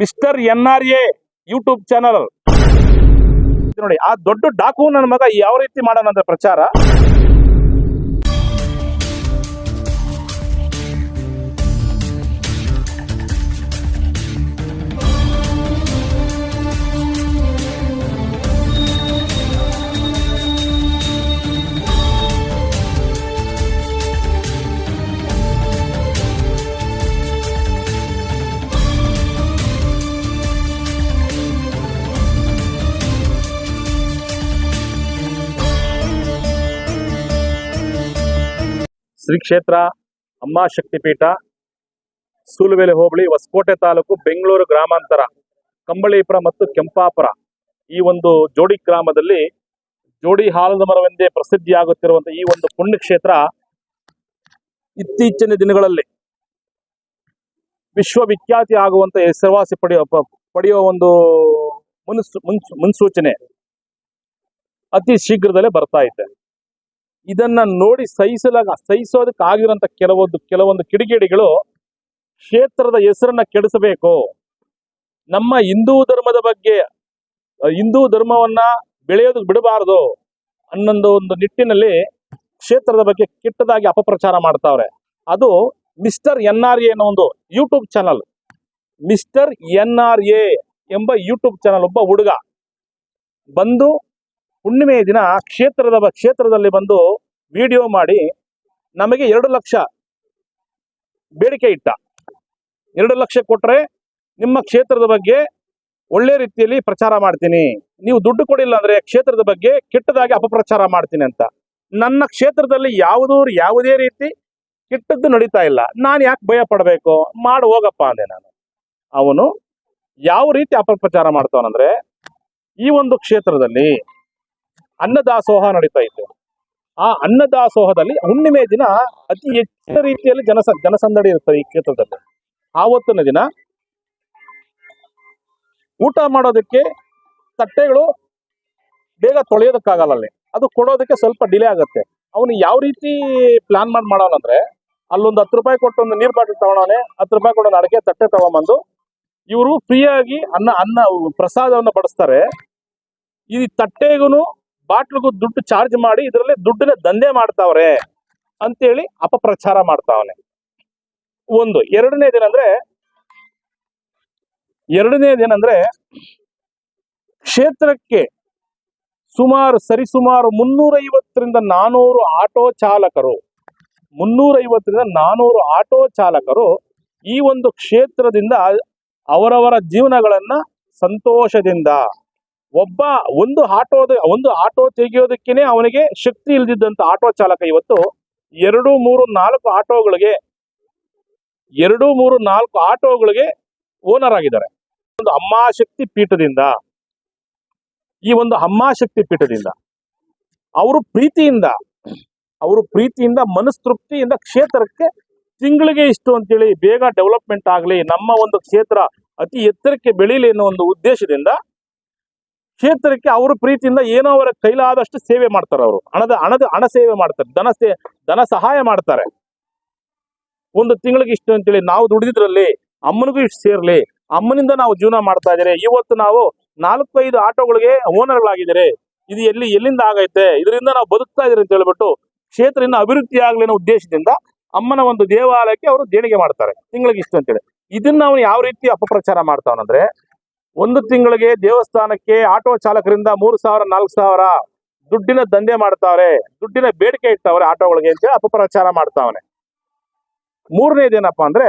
Mister N R A YouTube channel. ನೋಡಿ, ಆ ದೊಡ್ಡ ಡಾಕು ನನ್ನ ಮಗ ಯಾವ ರೀತಿ ಮಾಡೋಣ ಅಂದ್ರೆ ಪ್ರಚಾರ. ಶ್ರೀ ಕ್ಷೇತ್ರ ಅಮ್ಮ ಶಕ್ತಿಪೀಠ, ಸೂಲುವೆಲೆ ಹೋಬಳಿ, ಹೊಸಕೋಟೆ ತಾಲೂಕು, ಬೆಂಗಳೂರು ಗ್ರಾಮಾಂತರ, ಕಂಬಳೀಪುರ ಮತ್ತು ಕೆಂಪಾಪುರ. ಈ ಒಂದು ಜೋಡಿ ಗ್ರಾಮದಲ್ಲಿ ಜೋಡಿ ಹಾಲದ ಮರವೆಂದೇ ಪ್ರಸಿದ್ಧಿಯಾಗುತ್ತಿರುವಂತಹ ಈ ಒಂದು ಪುಣ್ಯಕ್ಷೇತ್ರ ಇತ್ತೀಚಿನ ದಿನಗಳಲ್ಲಿ ವಿಶ್ವವಿಖ್ಯಾತಿ ಆಗುವಂತ ಹೆಸರುವಾಸಿ ಪಡೆಯುವ ಪಡೆಯುವ ಒಂದು ಮುನ್ಸು ಮುನ್ಸು, ಮುನ್ಸೂಚನೆ ಅತಿ ಶೀಘ್ರದಲ್ಲೇ ಬರ್ತಾ ಇದೆ ಇದನ್ನ ನೋಡಿ ಸಹಿಸಲಾಗ ಸಹಿಸೋದಕ್ಕಾಗಿರೋಂಥ ಕೆಲವೊಂದು ಕೆಲವೊಂದು ಕಿಡಿಗೇಡಿಗಳು ಕ್ಷೇತ್ರದ ಹೆಸರನ್ನ ಕೆಡಿಸಬೇಕು. ನಮ್ಮ ಹಿಂದೂ ಧರ್ಮದ ಬಗ್ಗೆ, ಹಿಂದೂ ಧರ್ಮವನ್ನ ಬೆಳೆಯೋದಕ್ಕೆ ಬಿಡಬಾರದು ಅನ್ನೊಂದು ಒಂದು ನಿಟ್ಟಿನಲ್ಲಿ ಕ್ಷೇತ್ರದ ಬಗ್ಗೆ ಕೆಟ್ಟದಾಗಿ ಅಪಪ್ರಚಾರ ಮಾಡ್ತಾವ್ರೆ. ಅದು ಮಿಸ್ಟರ್ ಎನ್ ಆರ್ ಎ ಅನ್ನೋ ಒಂದು YouTube channel. Mister N R A ಎಂಬ ಯೂಟ್ಯೂಬ್ ಚಾನಲ್ ಒಬ್ಬ ಹುಡುಗ ಬಂದು ಹುಣ್ಣಿಮೆಯ ದಿನ ಕ್ಷೇತ್ರದ ಕ್ಷೇತ್ರದಲ್ಲಿ ಬಂದು ವಿಡಿಯೋ ಮಾಡಿ ನಮಗೆ ಎರಡು ಲಕ್ಷ ಬೇಡಿಕೆ ಇಟ್ಟ. ಎರಡು ಲಕ್ಷ ಕೊಟ್ರೆ ನಿಮ್ಮ ಕ್ಷೇತ್ರದ ಬಗ್ಗೆ ಒಳ್ಳೆ ರೀತಿಯಲ್ಲಿ ಪ್ರಚಾರ ಮಾಡ್ತೀನಿ. ನೀವು ದುಡ್ಡು ಕೊಡಿಲ್ಲ ಅಂದ್ರೆ ಕ್ಷೇತ್ರದ ಬಗ್ಗೆ ಕೆಟ್ಟದಾಗಿ ಅಪಪ್ರಚಾರ ಮಾಡ್ತೀನಿ ಅಂತ. ನನ್ನ ಕ್ಷೇತ್ರದಲ್ಲಿ ಯಾವುದೂ ಯಾವುದೇ ರೀತಿ ಕೆಟ್ಟದ್ದು ನಡೀತಾ ಇಲ್ಲ. ನಾನು ಯಾಕೆ ಭಯ ಪಡಬೇಕು? ಮಾಡು, ಹೋಗಪ್ಪ ಅಂದೆ ನಾನು. ಅವನು ಯಾವ ರೀತಿ ಅಪಪ್ರಚಾರ ಮಾಡ್ತಾವನಂದ್ರೆ ಈ ಒಂದು ಕ್ಷೇತ್ರದಲ್ಲಿ ಅನ್ನದಾಸೋಹ ನಡೀತಾ ಇತ್ತು. ಆ ಅನ್ನದಾಸೋಹದಲ್ಲಿ ಹುಣ್ಣಿಮೆ ದಿನ ಅತಿ ಹೆಚ್ಚಿನ ರೀತಿಯಲ್ಲಿ ಜನಸ, ಜನಸಂದಡಿ ಇರ್ತದೆ ಈ ಕ್ಷೇತ್ರದಲ್ಲಿ. ಆವತ್ತಿನ ದಿನ ಊಟ ಮಾಡೋದಕ್ಕೆ ತಟ್ಟೆಗಳು ಬೇಗ ತೊಳೆಯೋದಕ್ಕಾಗಲ್ಲ ಅಲ್ಲಿ. ಅದು ಕೊಡೋದಕ್ಕೆ ಸ್ವಲ್ಪ ಡಿಲೇ ಆಗುತ್ತೆ. ಅವನು ಯಾವ ರೀತಿ ಪ್ಲಾನ್ ಮಾಡಿ, ಮಾಡೋನಂದ್ರೆ ಅಲ್ಲೊಂದು ಹತ್ತು ರೂಪಾಯಿ ಕೊಟ್ಟು ಒಂದು ನೀರು ಬಾಟಲ್ ತಗೊಳೋನೆ ಹತ್ತು ರೂಪಾಯಿ ಒಂದು ಅಡಿಕೆ ತಟ್ಟೆ ತಗೊಂಬಂದು ಇವರು ಫ್ರೀಯಾಗಿ ಅನ್ನ ಅನ್ನ ಪ್ರಸಾದವನ್ನು ಬಡಿಸ್ತಾರೆ. ಈ ತಟ್ಟೆಗೂ ಬಾಟ್ಲಿಗೂ ದುಡ್ಡು ಚಾರ್ಜ್ ಮಾಡಿ ಇದರಲ್ಲಿ ದುಡ್ಡಿನ ದಂಧೆ ಮಾಡ್ತಾವ್ರೆ ಅಂತೇಳಿ ಅಪಪ್ರಚಾರ ಮಾಡ್ತಾವನೆ. ಒಂದು ಎರಡನೇದೇನಂದ್ರೆ ಎರಡನೇದೇನಂದ್ರೆ ಕ್ಷೇತ್ರಕ್ಕೆ ಸುಮಾರು, ಸರಿಸುಮಾರು ಮುನ್ನೂರೈವತ್ತರಿಂದ ನಾನೂರು ಆಟೋ ಚಾಲಕರು, ಮುನ್ನೂರೈವತ್ತರಿಂದ ನಾನೂರು ಆಟೋ ಚಾಲಕರು ಈ ಒಂದು ಕ್ಷೇತ್ರದಿಂದ ಅವರವರ ಜೀವನಗಳನ್ನ ಸಂತೋಷದಿಂದ ಒಬ್ಬ ಒಂದು ಆಟೋದ ಒಂದು ಆಟೋ ತೆಗೆಯೋದಕ್ಕೇನೆ ಅವನಿಗೆ ಶಕ್ತಿ ಇಲ್ದಿದ್ದಂತ ಆಟೋ ಚಾಲಕ ಇವತ್ತು ಎರಡು, ಮೂರು, ನಾಲ್ಕು ಆಟೋಗಳಿಗೆ, ಎರಡು, ಮೂರು, ನಾಲ್ಕು ಆಟೋಗಳಿಗೆ ಓನರ್ ಆಗಿದ್ದಾರೆ. ಒಂದು ಅಮ್ಮಾಶಕ್ತಿ ಪೀಠದಿಂದ, ಈ ಒಂದು ಅಮ್ಮಾಶಕ್ತಿ ಪೀಠದಿಂದ ಅವರು ಪ್ರೀತಿಯಿಂದ ಅವರು ಪ್ರೀತಿಯಿಂದ, ಮನಸ್ತೃಪ್ತಿಯಿಂದ ಕ್ಷೇತ್ರಕ್ಕೆ ತಿಂಗಳಿಗೆ ಇಷ್ಟು ಅಂತೇಳಿ ಬೇಗ ಡೆವಲಪ್ಮೆಂಟ್ ಆಗಲಿ, ನಮ್ಮ ಒಂದು ಕ್ಷೇತ್ರ ಅತಿ ಎತ್ತರಕ್ಕೆ ಬೆಳೀಲಿ ಅನ್ನೋ ಒಂದು ಉದ್ದೇಶದಿಂದ ಕ್ಷೇತ್ರಕ್ಕೆ ಅವರು ಪ್ರೀತಿಯಿಂದ ಏನೋ ಅವರ ಕೈಲಾದಷ್ಟು ಸೇವೆ ಮಾಡ್ತಾರೆ ಅವರು. ಹಣದ ಹಣದ, ಹಣ ಸೇವೆ ಮಾಡ್ತಾರೆ. ಧನ ಸೇ, ಧನ ಸಹಾಯ ಮಾಡ್ತಾರೆ. ಒಂದು ತಿಂಗಳಿಗೆ ಇಷ್ಟು ಅಂತೇಳಿ ನಾವು ದುಡಿದಿದ್ರಲ್ಲಿ ಅಮ್ಮನಿಗೂ ಇಷ್ಟು ಸೇರ್ಲಿ. ಅಮ್ಮನಿಂದ ನಾವು ಜೀವನ ಮಾಡ್ತಾ ಇದ್ದಾರೆ. ಇವತ್ತು ನಾವು ನಾಲ್ಕೈದು ಆಟೋಗಳಿಗೆ ಓನರ್ಗಳಾಗಿದ್ದಾರೆ ಇದು ಎಲ್ಲಿ, ಎಲ್ಲಿಂದ ಆಗೈತೆ? ಇದರಿಂದ ನಾವು ಬದುಕ್ತಾ ಇದ್ದೀರಿ ಅಂತ ಹೇಳ್ಬಿಟ್ಟು ಕ್ಷೇತ್ರ ಇನ್ನು ಅಭಿವೃದ್ಧಿ ಆಗ್ಲಿ ಅನ್ನೋ ಉದ್ದೇಶದಿಂದ ಅಮ್ಮನ ಒಂದು ದೇವಾಲಯಕ್ಕೆ ಅವರು ದೇಣಿಗೆ ಮಾಡ್ತಾರೆ. ತಿಂಗಳಿಗೆ ಇಷ್ಟು ಅಂತೇಳಿ. ಇದನ್ನ ಅವನು ಯಾವ ರೀತಿ ಅಪಪ್ರಚಾರ ಮಾಡ್ತಾವನಂದ್ರೆ ಒಂದು ತಿಂಗಳಿಗೆ ದೇವಸ್ಥಾನಕ್ಕೆ ಆಟೋ ಚಾಲಕರಿಂದ ಮೂರು ಸಾವಿರ, ನಾಲ್ಕು ಸಾವಿರ ದುಡ್ಡಿನ ದಂಧೆ ಮಾಡ್ತಾವ್ರೆ, ದುಡ್ಡಿನ ಬೇಡಿಕೆ ಇಟ್ಟವ್ರೆ ಆಟೋಗಳಿಗೆ ಅಂತ ಅಪಪ್ರಚಾರ ಮಾಡ್ತಾವನೆ. ಮೂರನೇದೇನಪ್ಪ ಅಂದ್ರೆ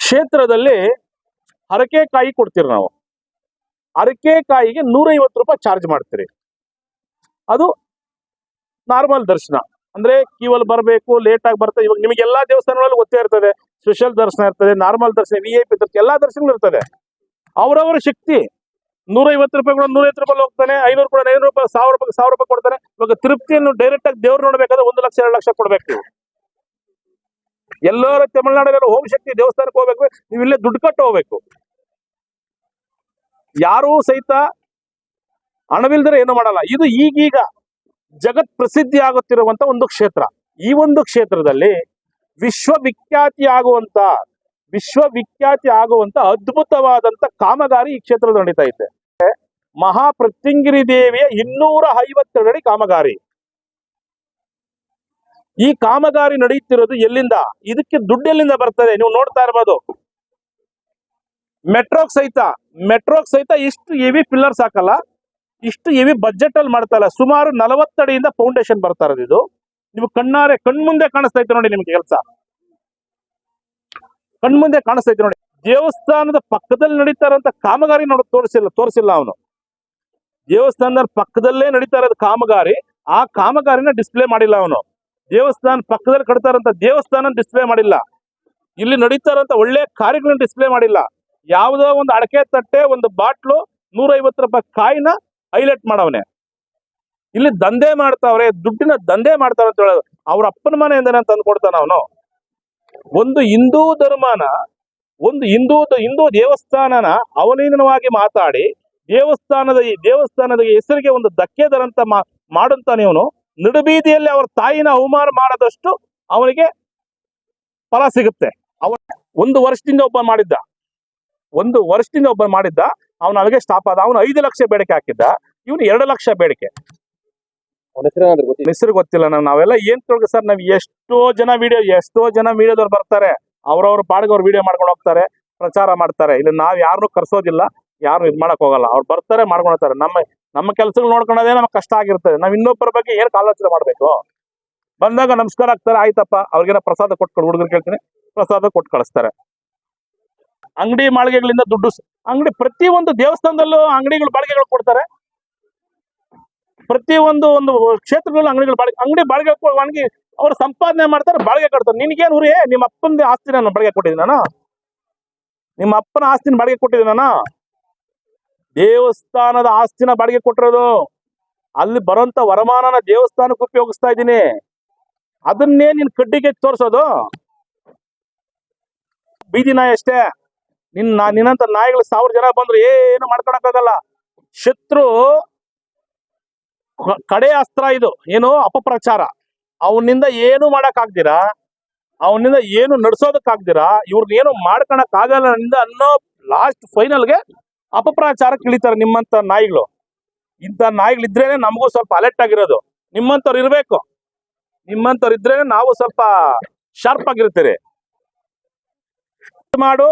ಕ್ಷೇತ್ರದಲ್ಲಿ ಹರಕೆಕಾಯಿ ಕೊಡ್ತೀರಿ ನಾವು. ಹರಕೆಕಾಯಿಗೆ ನೂರೈವತ್ತು ರೂಪಾಯಿ ಚಾರ್ಜ್ ಮಾಡ್ತೀರಿ. ಅದು ನಾರ್ಮಲ್ ದರ್ಶನ. ಅಂದ್ರೆ ಕೀವಲ್ ಬರಬೇಕು ಲೇಟ್ ಆಗಿ ಬರ್ತದೆ ಇವಾಗ ನಿಮಗೆಲ್ಲಾ ದೇವಸ್ಥಾನಗಳಲ್ಲಿ ಗೊತ್ತೇ ಇರ್ತದೆ. ಸ್ಪೆಷಲ್ ದರ್ಶನ ಇರ್ತದೆ, ನಾರ್ಮಲ್ ದರ್ಶನ ವಿ ಐ ಪಿ ದರ್ಶನ, ಎಲ್ಲಾ ದರ್ಶನಗಳು ಇರ್ತದೆ. ಅವರವರ ಶಕ್ತಿ. ನೂರೈವತ್ತು ರೂಪಾಯಿ ಕೂಡ ನೂರೈವತ್ತು ರೂಪಾಯಿ ಹೋಗ್ತಾನೆ, ಐನೂರು ಕೂಡ ಐನೂರು ರೂಪಾಯಿ, ಸಾವಿರ ರೂಪಾಯಿ ಸಾವಿರ ರೂಪಾಯಿ ಕೊಡ್ತಾನೆ. ಇವಾಗ ತೃಪ್ತಿಯನ್ನು ಡೈರೆಕ್ಟ್ ಆಗಿ ದೇವ್ರು ನೋಡ್ಬೇಕಾದ್ರೆ ಒಂದು ಲಕ್ಷ, ಎರಡು ಲಕ್ಷ ಕೊಡ್ಬೇಕು ನೀವು. ಎಲ್ಲರೂ ತಮಿಳ್ನಾಡಲ್ಲಿ ಹೋಮ್ ಶಕ್ತಿ ದೇವಸ್ಥಾನಕ್ಕೆ ಹೋಗ್ಬೇಕು, ನೀವು ಇಲ್ಲೇ ದುಡ್ಡು ಕಟ್ಟು ಹೋಗ್ಬೇಕು. ಯಾರೂ ಸಹಿತ ಹಣವಿಲ್ದರೆ ಏನು ಮಾಡಲ್ಲ. ಇದು ಈಗೀಗ ಜಗತ್ ಪ್ರಸಿದ್ಧಿ ಆಗುತ್ತಿರುವಂತ ಒಂದು ಕ್ಷೇತ್ರ. ಈ ಒಂದು ಕ್ಷೇತ್ರದಲ್ಲಿ ವಿಶ್ವವಿಖ್ಯಾತಿ ಆಗುವಂತ ವಿಶ್ವವಿಖ್ಯಾತಿ ಆಗುವಂತ ಅದ್ಭುತವಾದಂತ ಕಾಮಗಾರಿ ಈ ಕ್ಷೇತ್ರದಲ್ಲಿ ನಡೀತಾ ಇದೆ ಮಹಾಪ್ರತ್ಯಂಗಿರಿ ದೇವಿಯ ಇನ್ನೂರ ಐವತ್ತೆರಡು ಅಡಿ ಕಾಮಗಾರಿ. ಈ ಕಾಮಗಾರಿ ನಡೆಯುತ್ತಿರೋದು ಎಲ್ಲಿಂದ? ಇದಕ್ಕೆ ದುಡ್ಡು ಎಲ್ಲಿಂದ ಬರ್ತದೆ? ನೀವು ನೋಡ್ತಾ ಇರ್ಬೋದು. ಮೆಟ್ರೋಕ್ ಸಹಿತ ಮೆಟ್ರೋಕ್ ಸಹಿತ ಇಷ್ಟು ಹೆವಿ ಪಿಲ್ಲರ್ಸ್ ಹಾಕಲ್ಲ. ಇಷ್ಟು ಹೆವಿ ಬಜೆಟ್ ಅಲ್ಲಿ ಮಾಡ್ತಾ ಇಲ್ಲ. ಸುಮಾರು ನಲವತ್ತಡಿಯಿಂದ ಫೌಂಡೇಶನ್ ಬರ್ತಾ ಇರೋದು ಇದು. ನೀವು ಕಣ್ಣಾರೆ ಕಣ್ಮುಂದೆ ಕಾಣಿಸ್ತಾ ಇತ್ತು ನೋಡಿ ನಿಮ್ಗೆ ಕೆಲಸ. ಕಣ್ಮುಂದೆ ಕಾಣಿಸ್ತಾ ಇತ್ತು ನೋಡಿ. ದೇವಸ್ಥಾನದ ಪಕ್ಕದಲ್ಲಿ ನಡೀತಾ ಕಾಮಗಾರಿ ನೋಡ, ತೋರಿಸಿಲ್ಲ ತೋರಿಸಿಲ್ಲ ಅವನು. ದೇವಸ್ಥಾನದ ಪಕ್ಕದಲ್ಲೇ ನಡೀತಾ ಇರೋದು ಕಾಮಗಾರಿ, ಆ ಕಾಮಗಾರಿನ ಡಿಸ್ಪ್ಲೇ ಮಾಡಿಲ್ಲ ಅವನು. ದೇವಸ್ಥಾನ ಪಕ್ಕದಲ್ಲಿ ಕಟ್ತಾ ಇರೋಂಥ ದೇವಸ್ಥಾನ ಡಿಸ್ಪ್ಲೇ ಮಾಡಿಲ್ಲ. ಇಲ್ಲಿ ನಡೀತಾ ಇರೋಂಥ ಒಳ್ಳೆ ಕಾರ್ಯಗಳನ್ನ ಡಿಸ್ಪ್ಲೇ ಮಾಡಿಲ್ಲ. ಯಾವುದೋ ಒಂದು ಅಡಕೆ ತಟ್ಟೆ, ಒಂದು ಬಾಟ್ಲು, ನೂರೈವತ್ತು ರೂಪಾಯಿ ಕಾಯಿನ ಹೈಲೈಟ್ ಮಾಡವನೆ. ಇಲ್ಲಿ ದಂಧೆ ಮಾಡ್ತಾವ್ರೆ, ದುಡ್ಡಿನ ದಂಧೆ ಮಾಡ್ತಾವ್ರೆ ಅಂತ ಹೇಳೋದು. ಅವ್ರ ಅಪ್ಪನ ಮನೆಯಿಂದನೇ ತಂದು ಕೊಡ್ತಾನ ಅವನು. ಒಂದು ಹಿಂದೂ ಧರ್ಮನ, ಒಂದು ಹಿಂದೂ ಹಿಂದೂ ದೇವಸ್ಥಾನನ ಅವಲೀನವಾಗಿ ಮಾತಾಡಿ, ದೇವಸ್ಥಾನದ ಈ, ದೇವಸ್ಥಾನದ ಹೆಸರಿಗೆ ಒಂದು ಧಕ್ಕೆ ತರಂತ ಮಾ, ಮಾಡುತ್ತಾನೆ ಇವನು. ನಡುಬೀದಿಯಲ್ಲಿ ಅವ್ರ ತಾಯಿನ ಅವಮಾನ ಮಾಡದಷ್ಟು ಅವನಿಗೆ ಫಲ ಸಿಗುತ್ತೆ. ಅವ ಒಂದು ವರ್ಷದಿಂದ ಒಬ್ಬ ಮಾಡಿದ್ದ. ಒಂದು ವರ್ಷದಿಂದ ಒಬ್ಬ ಮಾಡಿದ್ದ. ಅವನ ಅಲ್ಲಿಗೆ ಸ್ಟಾಪ್ ಆದ. ಅವನು ಐದು ಲಕ್ಷ ಬೇಡಿಕೆ ಹಾಕಿದ್ದ. ಇವನು ಎರಡು ಲಕ್ಷ ಬೇಡಿಕೆ. ಹೆಸರು ಗೊತ್ತಿಲ್ಲ ನಾವು ನಾವೆಲ್ಲ ಏನ್ ತಿಳ್ಕೊ ಸರ್, ನಾವ್ ಎಷ್ಟೋ ಜನ ವಿಡಿಯೋ ಎಷ್ಟೋ ಜನ ವಿಡಿಯೋದವ್ರು ಬರ್ತಾರೆ. ಅವ್ರವ್ರ ಪಾಡಿಗೆ ಅವ್ರು ವಿಡಿಯೋ ಮಾಡ್ಕೊಂಡು ಹೋಗ್ತಾರೆ, ಪ್ರಚಾರ ಮಾಡ್ತಾರೆ. ಇಲ್ಲಿ ನಾವ್ ಯಾರನ್ನೂ ಕರ್ಸೋದಿಲ್ಲ ಯಾರು ಇದ್ ಮಾಡಕ್ ಹೋಗಲ್ಲ. ಅವ್ರು ಬರ್ತಾರೆ, ಮಾಡ್ಕೊಂಡು ಹೋಗ್ತಾರೆ. ನಮ್ಮ ನಮ್ಮ ಕೆಲಸಗಳು ನೋಡ್ಕೊಳೋದೇ ನಮ್ಗೆ ಕಷ್ಟ ಆಗಿರ್ತದೆ. ನಾವ್ ಇನ್ನೊಬ್ಬರ ಬಗ್ಗೆ ಏನ್ ಆಲೋಚನೆ ಮಾಡ್ಬೇಕು? ಬಂದಾಗ ನಮಸ್ಕಾರ ಆಗ್ತಾರೆ ಆಯ್ತಪ್ಪ, ಅವ್ರಿಗೇನ ಪ್ರಸಾದ ಕೊಟ್ಕೊಂಡು, ಹುಡುಗರು ಕೇಳ್ತೀನಿ. ಪ್ರಸಾದ ಕೊಟ್ಟು ಕಳಿಸ್ತಾರೆ. ಅಂಗಡಿ ಮಾಳಿಗೆಗಳಿಂದ ದುಡ್ಡು ಅಂಗಡಿ ಪ್ರತಿ ಒಂದು ದೇವಸ್ಥಾನದಲ್ಲೂ ಅಂಗಡಿಗಳು ಬಾಳಿಗೆಗಳು ಕೊಡ್ತಾರೆ. ಪ್ರತಿ ಒಂದು ಕ್ಷೇತ್ರದಲ್ಲೂ ಅಂಗಡಿಗಳು ಬಾಡಿಗೆ, ಅಂಗಡಿ ಬಾಳಿಗೆ ಒಣಗಿ ಅವ್ರು ಸಂಪಾದನೆ ಮಾಡ್ತಾರೆ ಬಾಳಿಗೆ ಕೊಡ್ತಾರೆ ನಿನ್ಗೇನು ಊರಿ? ನಿಮ್ಮ ಅಪ್ಪನ ಆಸ್ತಿ ನಾನು ಬಾಳಿಗೆ ಕೊಟ್ಟಿದ್ದೀನಿ ನಾನು. ನಿಮ್ಮ ಅಪ್ಪನ ಆಸ್ತಿನ ಬಾಡಿಗೆ ಕೊಟ್ಟಿದ್ದೀನಿ ನಾನು. ದೇವಸ್ಥಾನದ ಆಸ್ತಿನ ಬಾಡಿಗೆ ಕೊಟ್ಟಿರೋದು. ಅಲ್ಲಿ ಬರೋಂತ ವರಮಾನನ ದೇವಸ್ಥಾನಕ್ಕೆ ಉಪಯೋಗಿಸ್ತಾ ಇದ್ದೀನಿ. ಅದನ್ನೇ ನಿನ್ನ ಕಡ್ಡಿಗೆ ತೋರ್ಸೋದು. ಬೀದಿ ನಾಯಿ ಅಷ್ಟೇ. ನಿನ್ನ ನಿನ್ನಂತ ನಾಯಿಗಳು ಸಾವಿರ ಜನ ಬಂದ್ರು ಏನು ಮಾಡ್ಕೊಳಕ್ಕಾಗಲ್ಲ. ಶತ್ರು ಕಡೆ ಅಸ್ತ್ರ ಇದು, ಏನು ಅಪಪ್ರಚಾರ. ಅವನಿಂದ ಏನು ಮಾಡಕ್ ಆಗ್ದಿರಾ ಅವನಿಂದ ಏನು ನಡ್ಸೋದಕ್ಕಾಗ್ದಿರಾ? ಇವ್ರನ್ನ ಏನು ಮಾಡ್ಕೊಳಕ್ ಆಗಲ್ಲ ಅನ್ನೋ ಲಾಸ್ಟ್ ಫೈನಲ್ಗೆ ಅಪಪ್ರಚಾರಕ್ಕೆ ಇಳಿತಾರೆ ನಿಮ್ಮಂತ ನಾಯಿಗಳು. ಇಂಥ ನಾಯಿಗಳಿದ್ರೇನೆ ನಮಗೂ ಸ್ವಲ್ಪ ಅಲರ್ಟ್ ಆಗಿರೋದು. ನಿಮ್ಮಂತವ್ರು ಇರಬೇಕು. ನಿಮ್ಮಂತವ್ರು ಇದ್ರೇನೆ ನಾವು ಸ್ವಲ್ಪ ಶಾರ್ಪ್ ಆಗಿರ್ತೀರಿ. ಮಾಡು,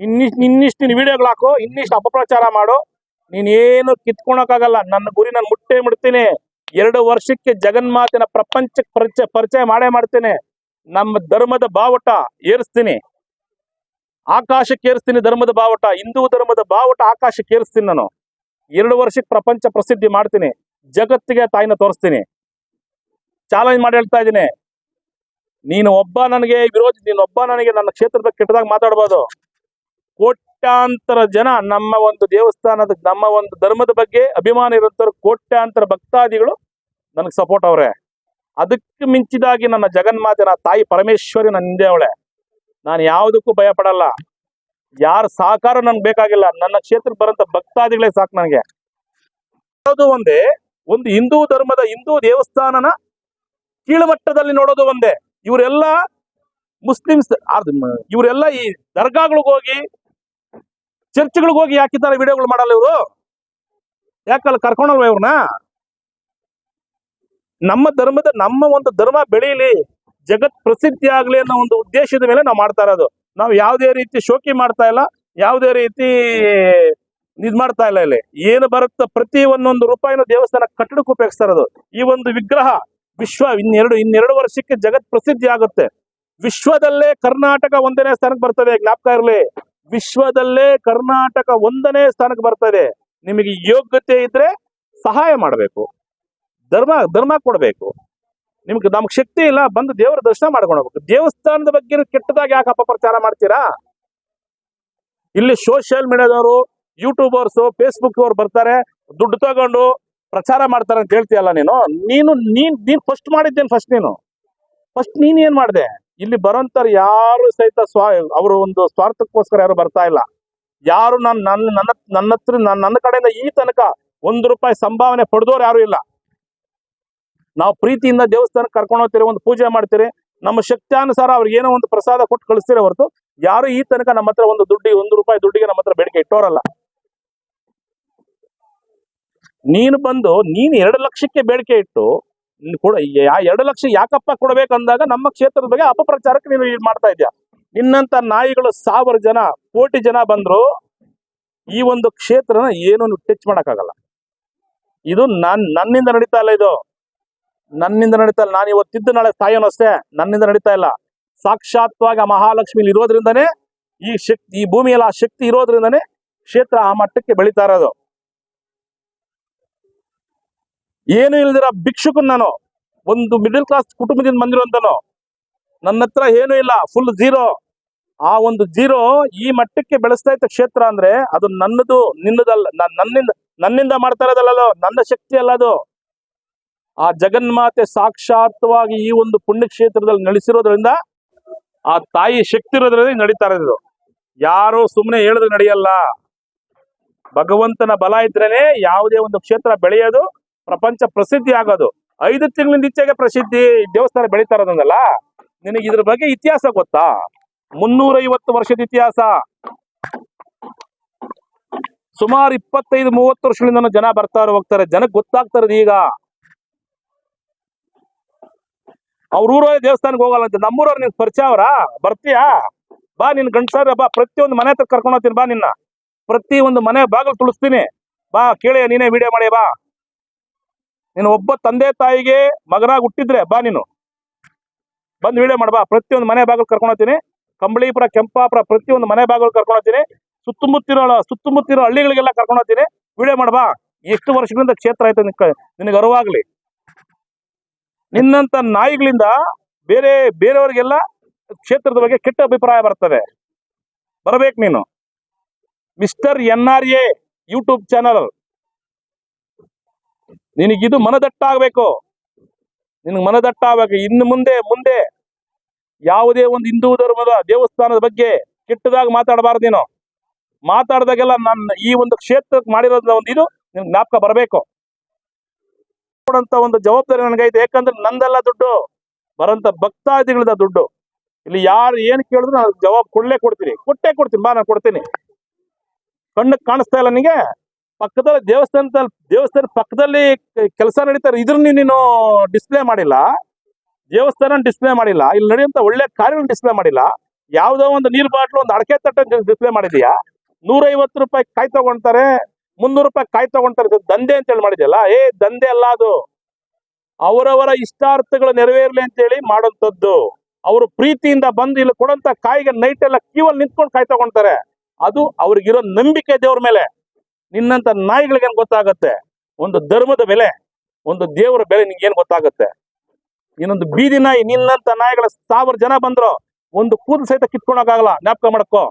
ಇನ್ನಿಷ್ಟು ಇನ್ನಿಷ್ಟು ನೀನು ವಿಡಿಯೋಗಳು ಹಾಕು, ಇನ್ನಿಷ್ಟು ಅಪಪ್ರಚಾರ ಮಾಡು. ನೀನೇನು ಕಿತ್ಕೊಳಕ್ಕಾಗಲ್ಲ, ನನ್ನ ಗುರಿ ನಾನು ಮುಟ್ಟೆ ಮುಡ್ತೀನಿ ಎರಡು ವರ್ಷಕ್ಕೆ ಜಗನ್ಮಾತಿನ ಪ್ರಪಂಚಕ್ಕೆ ಪರಿಚಯ ಪರಿಚಯ ಮಾಡೇ ಮಾಡ್ತೀನಿ. ನಮ್ಮ ಧರ್ಮದ ಬಾವುಟ ಏರಿಸ್ತೀನಿ. ಆಕಾಶಕ್ಕೆ ಏರಿಸ್ತೀನಿ ಧರ್ಮದ ಬಾವುಟ, ಹಿಂದೂ ಧರ್ಮದ ಬಾವುಟ ಆಕಾಶಕ್ಕೆ ಏರಿಸ್ತೀನಿ ನಾನು. ಎರಡು ವರ್ಷಕ್ಕೆ ಪ್ರಪಂಚ ಪ್ರಸಿದ್ಧಿ ಮಾಡ್ತೀನಿ. ಜಗತ್ತಿಗೆ ತಾಯಿನ ತೋರಿಸ್ತೀನಿ. ಚಾಲೆಂಜ್ ಮಾಡಿ ಹೇಳ್ತಾ ಇದ್ದೀನಿ. ನೀನು ಒಬ್ಬ ನನಗೆ ವಿರೋಧ, ನೀನು ಒಬ್ಬ ನನಗೆ ನನ್ನ ಕ್ಷೇತ್ರದ ಕೆಟ್ಟದಾಗ ಮಾತಾಡ್ಬೋದು. ಕೋಟ್ಯಾಂತರ ಜನ ನಮ್ಮ ಒಂದು ದೇವಸ್ಥಾನದ, ನಮ್ಮ ಒಂದು ಧರ್ಮದ ಬಗ್ಗೆ ಅಭಿಮಾನ ಇರುತ್ತಾರೆ ಕೋಟ್ಯಾಂತರ ಭಕ್ತಾದಿಗಳು ನನಗೆ ಸಪೋರ್ಟ್ ಅವ್ರೆ. ಅದಕ್ಕೆ ಮಿಂಚಿದಾಗಿ ನನ್ನ ಜಗನ್ಮಾತೆ ನನ್ನ ತಾಯಿ ಪರಮೇಶ್ವರಿ ನನ್ನ ಹಿಂದೆ ಅವಳೆ. ನಾನು ಯಾವುದಕ್ಕೂ ಭಯ ಪಡಲ್ಲ ಯಾರ ಸಹಕಾರ ನನ್ಗೆ ಬೇಕಾಗಿಲ್ಲ. ನನ್ನ ಕ್ಷೇತ್ರಕ್ಕೆ ಬರೋಂಥ ಭಕ್ತಾದಿಗಳೇ ಸಾಕು ನನಗೆ. ಅದು ಒಂದೇ, ಒಂದು ಹಿಂದೂ ಧರ್ಮದ ಹಿಂದೂ ದೇವಸ್ಥಾನನ ಕೀಳುಮಟ್ಟದಲ್ಲಿ ನೋಡೋದು ಒಂದೇ. ಇವರೆಲ್ಲ ಮುಸ್ಲಿಮ್ಸ್ ಇವರೆಲ್ಲ ಈ ದರ್ಗಾಗಳಿಗೆ ಹೋಗಿ ಚರ್ಚ್ಗಳಿಗೆ ಹೋಗಿ ಯಾಕಿದ್ದಾರೆ ವಿಡಿಯೋಗಳು ಮಾಡಲ್ಲ ಇವರು? ಯಾಕಲ್ಲ ಕರ್ಕೊಂಡಲ್ವ ಇವ್ರನ್ನ ನಮ್ಮ ಧರ್ಮದ, ನಮ್ಮ ಒಂದು ಧರ್ಮ ಬೆಳೀಲಿ ಜಗತ್ ಪ್ರಸಿದ್ಧಿ ಆಗ್ಲಿ ಅನ್ನೋ ಒಂದು ಉದ್ದೇಶದ ಮೇಲೆ ನಾವು ಮಾಡ್ತಾ ಇರೋದು. ನಾವು ಯಾವುದೇ ರೀತಿ ಶೋಕಿ ಮಾಡ್ತಾ ಇಲ್ಲ, ಯಾವುದೇ ರೀತಿ ಇದ್ ಮಾಡ್ತಾ ಇಲ್ಲ ಇಲ್ಲಿ. ಏನು ಬರುತ್ತೋ ಪ್ರತಿ ಒಂದೊಂದು ರೂಪಾಯಿನ ದೇವಸ್ಥಾನ ಕಟ್ಟಡಕ್ಕೆ ಉಪಯೋಗಿಸ್ತಾ ಇರೋದು. ಈ ಒಂದು ವಿಗ್ರಹ ವಿಶ್ವ ಇನ್ನೆರಡು ಇನ್ನೆರಡು ವರ್ಷಕ್ಕೆ ಜಗತ್ ಪ್ರಸಿದ್ಧಿ ಆಗುತ್ತೆ. ವಿಶ್ವದಲ್ಲೇ ಕರ್ನಾಟಕ ಒಂದನೇ ಸ್ಥಾನಕ್ಕೆ ಬರ್ತದೆ, ಜ್ಞಾಪಕ ಇರಲಿ. ವಿಶ್ವದಲ್ಲೇ ಕರ್ನಾಟಕ ಒಂದನೇ ಸ್ಥಾನಕ್ಕೆ ಬರ್ತದೆ ನಿಮಗೆ ಯೋಗ್ಯತೆ ಇದ್ರೆ ಸಹಾಯ ಮಾಡಬೇಕು. ಧರ್ಮ ಧರ್ಮ ಕೊಡಬೇಕು. ನಿಮ್ಗೆ ನಮ್ಗೆ ಶಕ್ತಿ ಇಲ್ಲ, ಬಂದು ದೇವರ ದರ್ಶನ ಮಾಡ್ಕೊಂಡು ಹೋಗ್ಬೇಕು. ದೇವಸ್ಥಾನದ ಬಗ್ಗೆ ಕೆಟ್ಟದಾಗಿ ಯಾಕೆ ಅಪಪ್ರಚಾರ ಮಾಡ್ತೀರಾ? ಇಲ್ಲಿ ಸೋಷಿಯಲ್ ಮೀಡಿಯಾದವರು ಯೂಟ್ಯೂಬರ್ಸ್ ಫೇಸ್ಬುಕ್ ಅವ್ರು ಬರ್ತಾರೆ, ದುಡ್ಡು ತಗೊಂಡು ಪ್ರಚಾರ ಮಾಡ್ತಾರೆ ಅಂತ ಹೇಳ್ತೀಯಲ್ಲ ನೀನು? ನೀನು, ನೀನ್ ನೀನ್ ಫಸ್ಟ್ ಮಾಡಿದ್ದೇನು ಫಸ್ಟ್ ನೀನು? ಫಸ್ಟ್ ನೀನ್ ಏನ್ ಮಾಡ್ದೆ? ಇಲ್ಲಿ ಬರೋಂಥವ್ರು ಯಾರು ಸಹಿತ ಸ್ವಾ, ಅವರು ಒಂದು ಸ್ವಾರ್ಥಕ್ಕೋಸ್ಕರ ಯಾರು ಬರ್ತಾ ಇಲ್ಲ. ಯಾರು ನಾನು ನನ್ನ ನನ್ನ ನನ್ನ ಹತ್ರ ನನ್ನ ಕಡೆಯಿಂದ ಈ ತನಕ ಒಂದು ರೂಪಾಯಿ ಸಂಭಾವನೆ ಪಡೆದವ್ರು ಯಾರು ಇಲ್ಲ. ನಾವು ಪ್ರೀತಿಯಿಂದ ದೇವಸ್ಥಾನಕ್ಕೆ ಕರ್ಕೊಂಡು ಹೋಗ್ತೀರಿ, ಒಂದು ಪೂಜೆ ಮಾಡ್ತೀರಿ, ನಮ್ಮ ಶಕ್ತಿಯಾನುಸಾರ ಅವ್ರಿಗೆ ಏನೋ ಒಂದು ಪ್ರಸಾದ ಕೊಟ್ಟು ಕಳಿಸ್ತೀರ ಹೊರತು ಯಾರು ಈ ತನಕ ನಮ್ಮ ಹತ್ರ ಒಂದು ದುಡ್ಡಿ, ಒಂದು ರೂಪಾಯಿ ದುಡ್ಡಿಗೆ ನಮ್ಮ ಹತ್ರ ಬೇಡಿಕೆ ಇಟ್ಟೋರಲ್ಲ. ನೀನು ಬಂದು, ನೀನು ಎರಡು ಲಕ್ಷಕ್ಕೆ ಬೇಡಿಕೆ ಇಟ್ಟು ಕೊಡ. ಎರಡು ಲಕ್ಷ ಯಾಕಪ್ಪ ಕೊಡಬೇಕಂದಾಗ ನಮ್ಮ ಕ್ಷೇತ್ರದ ಬಗ್ಗೆ ಅಪಪ್ರಚಾರಕ್ಕೆ ನೀನು ಇದು ಮಾಡ್ತಾ ಇದೆಯಾ? ನಿನ್ನಂತ ನಾಯಿಗಳು ಸಾವಿರ ಜನ, ಕೋಟಿ ಜನ ಬಂದ್ರು, ಈ ಒಂದು ಕ್ಷೇತ್ರನ ಏನು ಟಚ್ ಮಾಡಕ್ಕಾಗಲ್ಲ. ಇದು ನನ್, ನನ್ನಿಂದ ನಡೀತಾ ಇಲ್ಲ ಇದು. ನನ್ನಿಂದ ನಡೀತಾ ಇಲ್ಲ. ನಾನು ಇವತ್ತಿದ್ದು ನಾಳೆ ಸಾಯೋನು ಅಷ್ಟೇ. ನನ್ನಿಂದ ನಡೀತಾ ಇಲ್ಲ. ಸಾಕ್ಷಾತ್ವಾಗಿ ಮಹಾಲಕ್ಷ್ಮಿ ಇರೋದ್ರಿಂದನೇ ಈ ಶಕ್ತಿ, ಈ ಭೂಮಿಯಲ್ಲಿ ಆ ಶಕ್ತಿ ಇರೋದ್ರಿಂದನೇ ಕ್ಷೇತ್ರ ಆ ಮಟ್ಟಕ್ಕೆ ಬೆಳೀತಾ ಇರೋದು. ಏನು ಇಲ್ದಿರ ಭಿಕ್ಷುಕನ್ ನಾನು. ಒಂದು ಮಿಡಲ್ ಕ್ಲಾಸ್ ಕುಟುಂಬದಿಂದ ಬಂದಿರುವಂತನು. ನನ್ನ ಹತ್ರ ಏನೂ ಇಲ್ಲ ಫುಲ್ ಜೀರೋ ಆ ಒಂದು ಜೀರೋ ಈ ಮಟ್ಟಕ್ಕೆ ಬೆಳೆಸ್ತಾ ಇದ್ದ ಕ್ಷೇತ್ರ ಅಂದ್ರೆ ಅದು ನನ್ನದು, ನಿನ್ನದಲ್ಲ ನನ್ನಿಂದ ನನ್ನಿಂದ ಮಾಡ್ತಾ ಇರೋದಲ್ಲ ನನ್ನ ಶಕ್ತಿ ಅಲ್ಲ ಅದು. ಆ ಜಗನ್ಮಾತೆ ಸಾಕ್ಷಾತ್ವಾಗಿ ಈ ಒಂದು ಪುಣ್ಯ ಕ್ಷೇತ್ರದಲ್ಲಿ ನಡೆಸಿರೋದ್ರಿಂದ ಆ ತಾಯಿ ಶಕ್ತಿ ಇರೋದ್ರಿಂದ ನಡೀತಾ ಇರೋದು. ಯಾರು ಸುಮ್ಮನೆ ಹೇಳಿದ್ರೆ ನಡೆಯಲ್ಲ. ಭಗವಂತನ ಬಲ ಇದ್ರೇನೆ ಯಾವುದೇ ಒಂದು ಕ್ಷೇತ್ರ ಬೆಳೆಯೋದು ಪ್ರಪಂಚ ಪ್ರಸಿದ್ಧಿ ಆಗೋದು. ಐದು ತಿಂಗಳಿಂದ ಈಚೆಗೆ ಪ್ರಸಿದ್ಧಿ ದೇವಸ್ಥಾನ ಬೆಳೀತಾ ಇರೋದಂದಲ್ಲ ನಿನಗೆ ಇದ್ರ ಬಗ್ಗೆ ಇತಿಹಾಸ ಗೊತ್ತಾ? ಮುನ್ನೂರೈವತ್ತು ವರ್ಷದ ಇತಿಹಾಸ. ಸುಮಾರು ಇಪ್ಪತ್ತೈದು, ಮೂವತ್ತು ವರ್ಷಗಳಿಂದ ಜನ ಬರ್ತಾರೆ ಹೋಗ್ತಾರೆ. ಜನಕ್ಕೆ ಗೊತ್ತಾಗ್ತಾ ಈಗ. ಅವ್ರ ಊರ ದೇವಸ್ಥಾನಕ್ಕೆ ಹೋಗಲ್ಲ ಅಂತ. ನಮ್ಮೂರವ್ರು ನಿನ್ ಪರಿಚಯ ಅವರ? ಬರ್ತೀಯಾ? ಬಾ ನಿನ್ ಗಂಡಸಾರ, ಬಾ. ಪ್ರತಿಯೊಂದು ಮನೆ ಹತ್ರ ಕರ್ಕೊಂಡು ಹೋಗ್ತೀನಿ, ಬಾ ನಿನ್ನ. ಪ್ರತಿ ಒಂದು ಮನೆ ಬಾಗಿಲು ತುಳಿಸ್ತೀನಿ. ಬಾ ಕೇಳಿ ನೀನೇ ವಿಡಿಯೋ ಮಾಡಿ, ಬಾ. ನೀನು ಒಬ್ಬ ತಂದೆ ತಾಯಿಗೆ ಮಗನಾಗಿ ಹುಟ್ಟಿದ್ರೆ ಬಾ ನೀನು. ಬಂದು ವಿಡಿಯೋ ಮಾಡ್ಬಾ ಪ್ರತಿಯೊಂದು ಮನೆ ಬಾಗಿಲು ಕರ್ಕೊಂಡು ಹೋಗ್ತೀನಿ. ಕಂಬಳಿಪುರ, ಕೆಂಪಾಪುರ, ಪ್ರತಿಯೊಂದು ಮನೆ ಬಾಗಿಲು ಕರ್ಕೊಂಡು ಹೋಗ್ತೀನಿ. ಸುತ್ತಮುತ್ತಿರೋ ಸುತ್ತಮುತ್ತಿರೋ ಹಳ್ಳಿಗಳಿಗೆಲ್ಲ ಕರ್ಕೊಂಡು ಹೋಗ್ತೀನಿ. ವಿಡಿಯೋ ಮಾಡ್ಬಾ ಎಷ್ಟು ವರ್ಷಗಳಿಂದ ಕ್ಷೇತ್ರ ಆಯ್ತು ನಿನಗೆ ಅರಿವಾಗ್ಲಿ ನಿನ್ನಂತ ನಾಯಿಗಳಿಂದ ಬೇರೆ, ಬೇರೆಯವರಿಗೆಲ್ಲ ಕ್ಷೇತ್ರದ ಬಗ್ಗೆ ಕೆಟ್ಟ ಅಭಿಪ್ರಾಯ ಬರ್ತದೆ. ಬರಬೇಕು ನೀನು. Mister N R A YouTube channel. ನಿನಗಿದು ಮನದಟ್ಟಾಗಬೇಕು. ನಿನಗೆ ಮನದಟ್ಟಾಗಬೇಕು. ಇನ್ನು ಮುಂದೆ ಮುಂದೆ ಯಾವುದೇ ಒಂದು ಹಿಂದೂ ಧರ್ಮದ ದೇವಸ್ಥಾನದ ಬಗ್ಗೆ ಕೆಟ್ಟದಾಗ ಮಾತಾಡಬಾರ್ದು ನೀನು. ಮಾತಾಡಿದಾಗೆಲ್ಲ ನನ್ನ ಈ ಒಂದು ಕ್ಷೇತ್ರಕ್ಕೆ ಮಾಡಿರೋದ್ರ ಒಂದು ಇದು ನಿನ್ ಜ್ಞಾಪಕ ಬರಬೇಕು. ಕೊಡಂತ ಒಂದು ಜವಾಬ್ದಾರಿ ನನಗೈತೆ. ಯಾಕಂದ್ರೆ ನಂದೆಲ್ಲ ದುಡ್ಡು ಬರಂತ ಭಕ್ತಾದಿಗಳದ ದುಡ್ಡು. ಇಲ್ಲಿ ಯಾರು ಏನ್ ಕೇಳಿದ್ರು ನಾನು ಜವಾಬ್ ಕೊಡ್ಲೇ ಕೊಡ್ತೀನಿ. ಕೊಟ್ಟೇ ಕೊಡ್ತೀನಿ. ಬಾ, ನಾನು ಕೊಡ್ತೀನಿ. ಕಣ್ಣಕ್ಕೆ ಕಾಣಿಸ್ತಾ ಇಲ್ಲ ನನಗೆ ಪಕ್ಕದಲ್ಲಿ ದೇವಸ್ಥಾನದಲ್ಲಿ, ದೇವಸ್ಥಾನ ಪಕ್ಕದಲ್ಲಿ ಕೆಲಸ ನಡೀತಾರೆ. ಇದ್ರನ್ನ ನೀನು ಡಿಸ್ಪ್ಲೇ ಮಾಡಿಲ್ಲ. ದೇವಸ್ಥಾನ ಡಿಸ್ಪ್ಲೇ ಮಾಡಿಲ್ಲ. ಇಲ್ಲಿ ನಡೆಯುವಂತ ಒಳ್ಳೆ ಕಾರ್ಯ ಡಿಸ್ಪ್ಲೇ ಮಾಡಿಲ್ಲ. ಯಾವುದೋ ಒಂದು ನೀರ್ ಬಾಟ್ಲು, ಒಂದು ಅಡಕೆ ತಟ್ಟ ಡಿಸ್ಪ್ಲೇ ಮಾಡಿದೀಯಾ ನೂರೈವತ್ತು ರೂಪಾಯಿ ಕಾಯಿ ತಗೊಂತಾರೆ ಮುನ್ನೂರು ರೂಪಾಯಿ ಕಾಯಿ ತಗೊಂತಾರೆ ದಂಧೆ ಅಂತ ಹೇಳಿ ಮಾಡಿದ್ಯಲ್ಲ? ಏ, ದಂಧೆ ಅಲ್ಲ ಅದು. ಅವರವರ ಇಷ್ಟಾರ್ಥಗಳು ನೆರವೇರ್ಲಿ ಅಂತ ಹೇಳಿ ಮಾಡೋಂಥದ್ದು ಅವರು ಪ್ರೀತಿಯಿಂದ ಬಂದು ಇಲ್ಲಿ ಕೊಡಂತ ಕಾಯಿಗೆ ನೈಟ್ ಎಲ್ಲ ಕ್ಯೂವಲ್ಲಿ ನಿಂತ್ಕೊಂಡು ಕಾಯಿ ತಗೊಂತಾರೆ. ಅದು ಅವ್ರಿಗಿರೋ ನಂಬಿಕೆ ದೇವ್ರ ಮೇಲೆ. ನಿನ್ನಂತ ನಾಯಿಗಳಿಗೆ ಏನ್ ಗೊತ್ತಾಗತ್ತೆ? ಒಂದು ಧರ್ಮದ ಬೆಲೆ, ಒಂದು ದೇವರ ಬೆಲೆ ನಿಂಗೆ ಏನ್ ಗೊತ್ತಾಗತ್ತೆ? ಇನ್ನೊಂದು ಬೀದಿ ನಾಯಿ ನಿನ್ನಂತ ನಾಯಿಗಳ ಸಾವಿರ ಜನ ಬಂದ್ರು, ಒಂದು ಕೂದಲು ಸಹಿತ ಕಿತ್ಕೊಳಕ್ಕಾಗಲ್ಲ, ಜ್ಞಾಪಕ ಮಾಡ್ಕೋ.